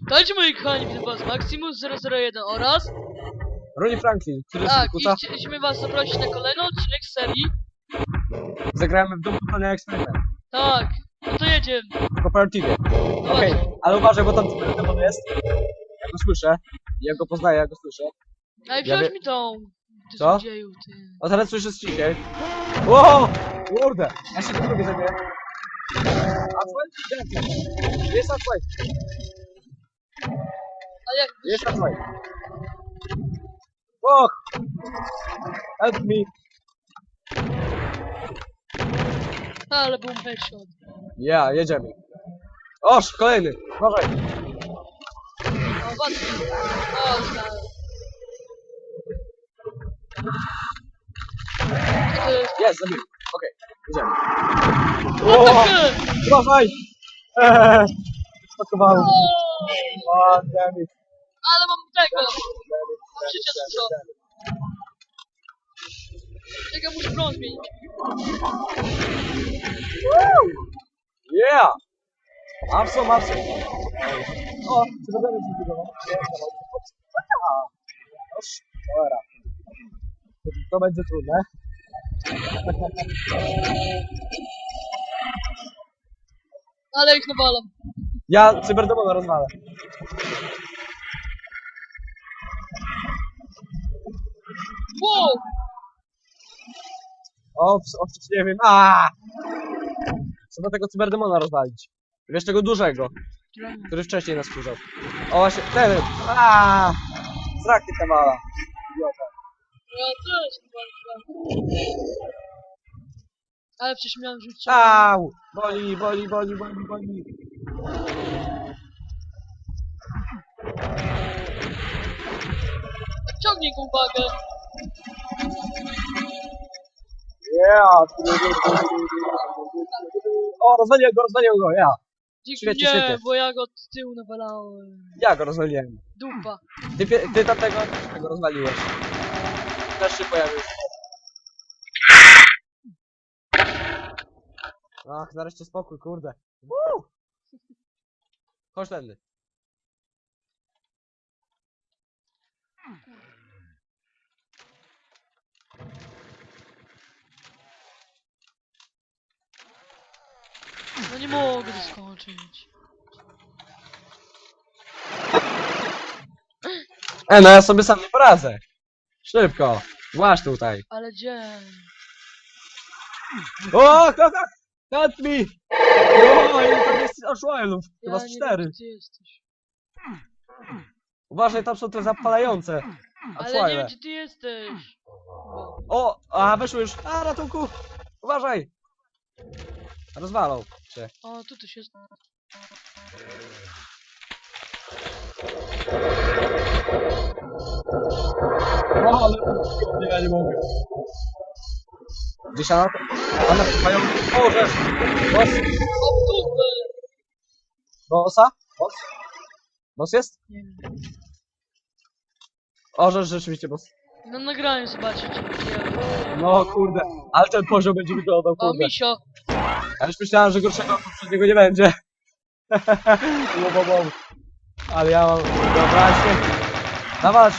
Witajcie moi kochani, witam was Maximus 001 oraz Ronnie Franklin, który tak, sobie i chcieliśmy was zaprosić na kolejny odcinek z serii. Zagramy w Doom Totalny Eksperyment. Tak, no to jedziemy. W kooperatywie. No Okej, właśnie. ale uważaj, bo tam demon jest. Ja go słyszę. Ja go poznaję, ja go słyszę. Ej, Ja wziąć wie- mi tą... Ty Co? złodzieju, ty. O, teraz słyszę ciszej. Ło! Kurde! Ja się do drugiej zabiję. Asfalt? Jest asfalt. A jak... Jest asfalt. Och! Help me. Ale był headshot. Ja, jedziemy. Oż, kolejny. Uważaj. O, patrz. O, jest? Jest, zabiję. Okej, the O! Uważaj! Eee, Spakowałem. O, damn it. Ale mam tego! Damn it, damn it, damn it, damn it. Czekaj, muszę broń zmienić. Yeah! Mam co. O, czy będę mieć zbudował? Oż, dobra. To, to będzie trudne. Ale ich nawalam. Ja cyberdemona rozwalę. Wow! O, o, nie wiem. A! Trzeba tego cyberdemona rozwalić. Wiesz, tego dużego, który wcześniej nas wkurzał. O, właśnie, ten. A! Z rakiet mala. Idiota. Ja też nawalam. Ale przecież miałem rzucić. Au! Boli, boli, boli, boli, boli. Ciągnij go uwagę. Yeah! O, rozwaliłem go, rozwaliłem go, ja. Dzięki Świetnie, nie, świetnie. bo ja go od tyłu nawalałem. Ja go rozwaliłem. Dupa. Ty, pie- ty tamtego, tego rozwaliłeś. Też się pojawił. Ach, nareszcie spokój, kurde. Woo! Chodź tędy. No nie mogę doskoczyć. E, no ja sobie sam nie poradzę. Szybko. Właź tutaj. Ale dzień. O, tak, tak! Help me! O, ile tam jest oszłajlów? Chyba Ja z cztery. wiem, gdzie jesteś. Uważaj, tam są te zapalające. Ale nie wiem, gdzie ty jesteś. O, a weszły już. A, ratunku! Uważaj! Rozwalą się. O, tu też jest. O, ale... Nie, ja nie mogę. Gdzieś ona... Ona mają... O! O, dupę! Bossa? Boss? Boss jest? Nie wiem. O, żeż, rzeczywiście boss. Na nagraniu zobaczycie. gdzie. No, kurde. Ale ten poziom będzie wyglądał, O, kurde. misio. Ja już myślałem, że gorszego od poprzedniego nie będzie. Bo, bo, bo. Ale ja mam... Dobra, się. Dobra.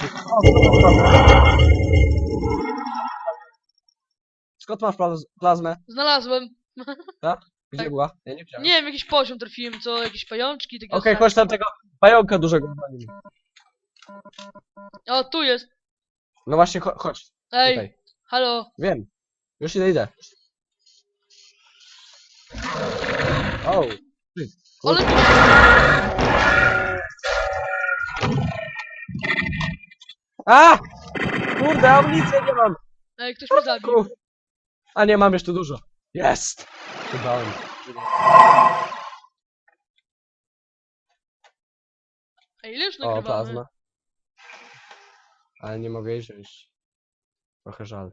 Skąd masz plaz plazmę? Znalazłem. Gdzie Tak. była? Ja nie widziałem. Nie wiem, jakiś poziom trafiłem, co? Jakieś pajączki, takie Okej, chodź tam tego pająka dużego. walimy. O, tu jest. No właśnie, cho chodź. Ej, Tutaj. halo. Wiem. Już idę, idę. O. Ale A! Kurde, amunicję nie mam. Ej, ktoś mnie zabił. A nie, mam jeszcze dużo. Jest! Udałem. Ej, ile już O, nagrywamy? plazma. Ale nie mogę jej. Trochę żal.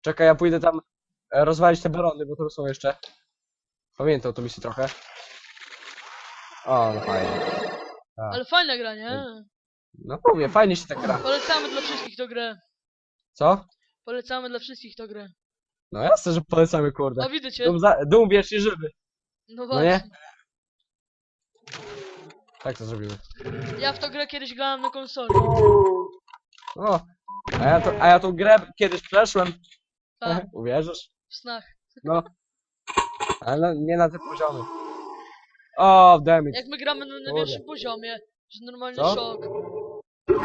Czekaj, ja pójdę tam e, rozwalić te barony, bo tu są jeszcze. Pamiętam tą misję trochę. O, no fajnie. Tak. Ale fajna gra, nie? No mówię, fajnie się tak gra. Polecamy dla wszystkich tę grę. Co? Polecamy dla wszystkich tę grę. No jasne, że polecamy, kurde. O, widzę cię. Dum, za, dum wiecznie żywy. No no nie? właśnie. Tak to zrobimy. Ja w tą grę kiedyś grałem na konsoli. O, a ja, to, a ja tą grę kiedyś przeszłem. Tak, Uwierzysz? w snach. No. Ale no, nie na te poziomy. O, damn it. Jak my gramy na najwyższym poziomie, że normalnie Co? szok. No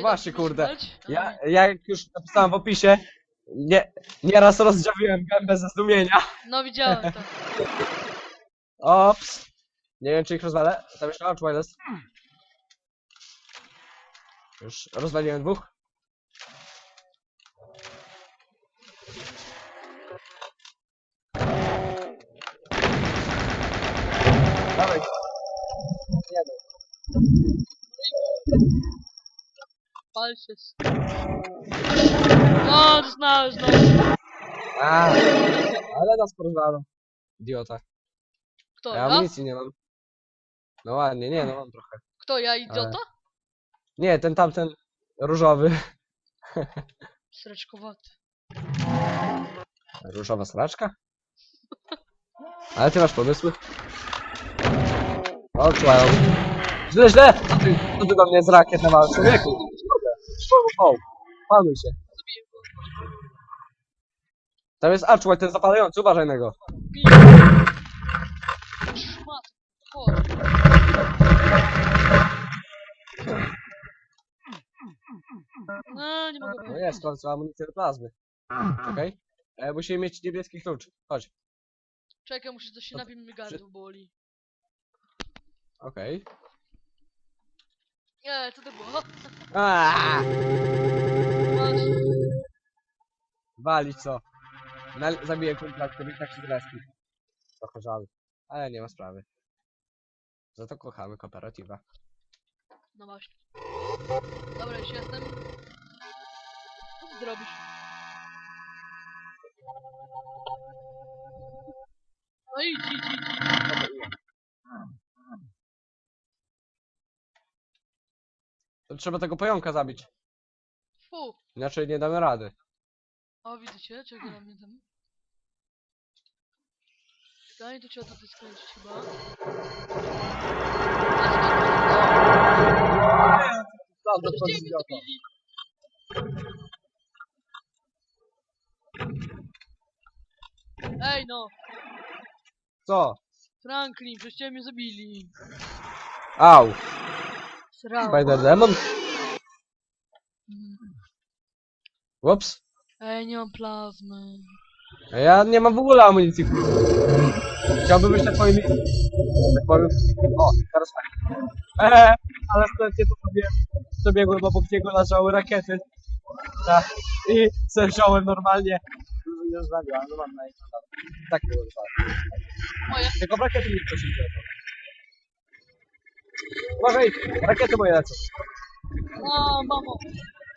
właśnie, kurde. Ja, ja jak już napisałem w opisie, nie, nieraz rozdziawiłem gębę ze zdumienia. No widziałem to. Ops. Nie wiem, czy ich rozwalę. Tam jeszcze Arch Wireless. Już rozwaliłem dwóch. Dawaj. Jeden. Pal się. No, to znalazł, no. A, ale nas porozwalą. Idiota. Kto, ja? ja amunicji nie mam. No ładnie, nie no mam trochę. Kto, ja, idiota? Nie, ten tamten różowy. Sreczkowaty. Różowa sraczka? Ale ty masz pomysły? O, czułają. Źle, źle! Co ty, do mnie z rakiet na małym człowieku? O, panuj się. Tam jest Archway, ten zapalający, uważaj na go. Pij. Szmat. Chodź. No, nie mogę No jest, w końcu amunicję do plazmy. Okej? E, musimy mieć niebieski klucz. Chodź. Czekaj, muszę coś się napić, mi gardło boli. Okej. Nie, co to było? Aaaa! Masz. Walić co? Na, zabiję kumpla, który i tak się zrespił. Trochę żal. Ale nie ma sprawy. Za to kochamy kooperatywa. No właśnie. Dobra, już jestem. Co ty zrobisz? No idź, idź, idź, To trzeba tego pająka zabić. Fu. Inaczej nie damy rady. O, widzę cię, czekaj na mnie tam. Czekaj, to trzeba tutaj skręcić chyba. Gdzie mnie zabili? Ej no, Co? Franklin, przecież mnie zabili. Au! Srał. Spider Demon? Mhm. Ups. Ej, nie mam plazmy. A Ja nie mam w ogóle amunicji. Chciałbym być na twoim miejscu. Tak powiem. O, teraz tak. Eee, ale wtedy to sobie przebiegłem obok niego leżały rakiety. Tak. I wziąłem normalnie. Już zabiłem, no mam na. Tak było tak. Tylko w rakiety nie prosi Uważaj, rakiety moje lecą. No, mamo.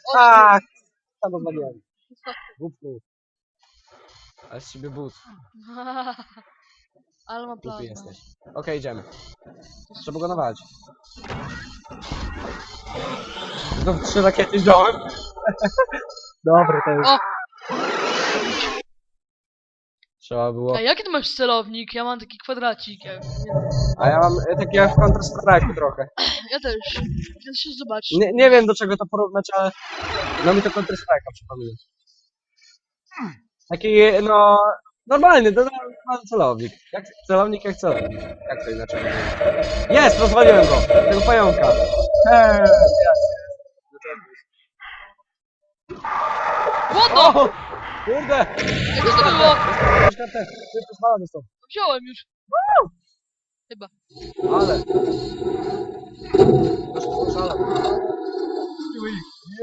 O, Tak! Tam rozwaliłem. Głupku. Ale z ciebie but. Ale Głupi plazmę. jesteś. Okej, idziemy. Trzeba go nawalić. No trzy rakiety wziąłem. Dobry to jest. O! Trzeba było. Ej, jaki ty masz celownik? Ja mam taki kwadracik. Jak... A ja mam e, takie jak w Counter Strike trochę. Ja też. Chcę się zobaczyć. Nie, nie wiem do czego to porównać, ale no mi to Counter Strike'a przypomina. Taki, no, normalny, to normalny celownik. Jak celownik, jak celownik. Jak to inaczej powiedzieć? Jest, rozwaliłem go! Tego pająka. Eee, jest. What the? O! Kurde! Jak to było? Masz kartę, ty pozwala dostał. Wziąłem już. Chyba. Ale.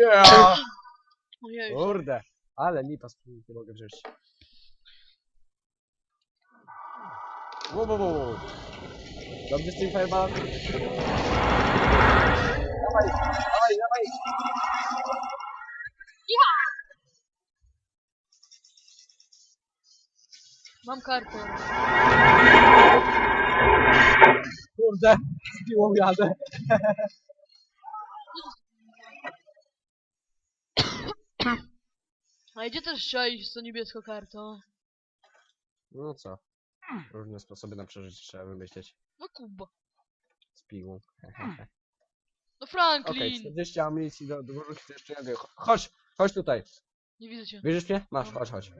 Yeah! Ojej. Kurde, ale lipa z tym nie mogę wziąć. Wow, wow, wow, wow. Dobrze z tym fireballem? Dawaj, dawaj, dawaj! Mam kartę. Kurde, z piłą jadę. A gdzie też strzelić z tą niebieską kartą? No co? Różne sposoby na przeżycie trzeba wymyśleć. No Kuba. Z pigułą. No Okej, Franklin! 40 amunicji do to jeszcze jadę. Chodź, chodź tutaj. Nie widzę cię. Bierzesz mnie? Masz, chodź, chodź.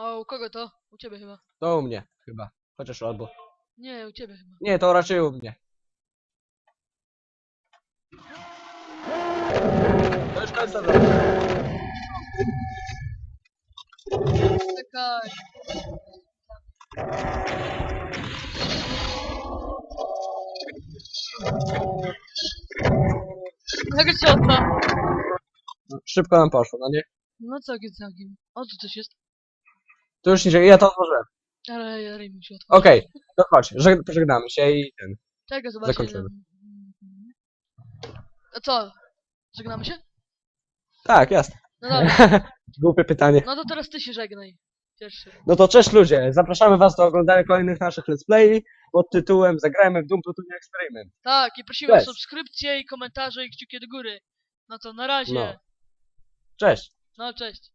A u kogo to? U ciebie chyba. To u mnie, chyba. Chociaż albo. Nie, u ciebie chyba. Nie, to raczej u mnie. To już końca drogi. Czekaj. Jak się odda? Szybko nam poszło, no nie? No całkiem, całkiem. O, tu coś jest. To już niżej, ja to otworzyłem. Ale ja ryj musi otworzyć. Okej, to chodź, żeg- pożegnamy się i ten. Zobaczę. Zakończymy. co? Żegnamy się? Tak, jasne. No dobra. Głupie pytanie. No to teraz ty się żegnaj. Pierwszy. No to cześć ludzie, zapraszamy was do oglądania kolejnych naszych let's play pod tytułem Zagrajmy w Doom Plutonia Experiment. Tak, i prosimy o Cześć. subskrypcję i komentarze i kciuki do góry. No to na razie. No. Cześć. no cześć.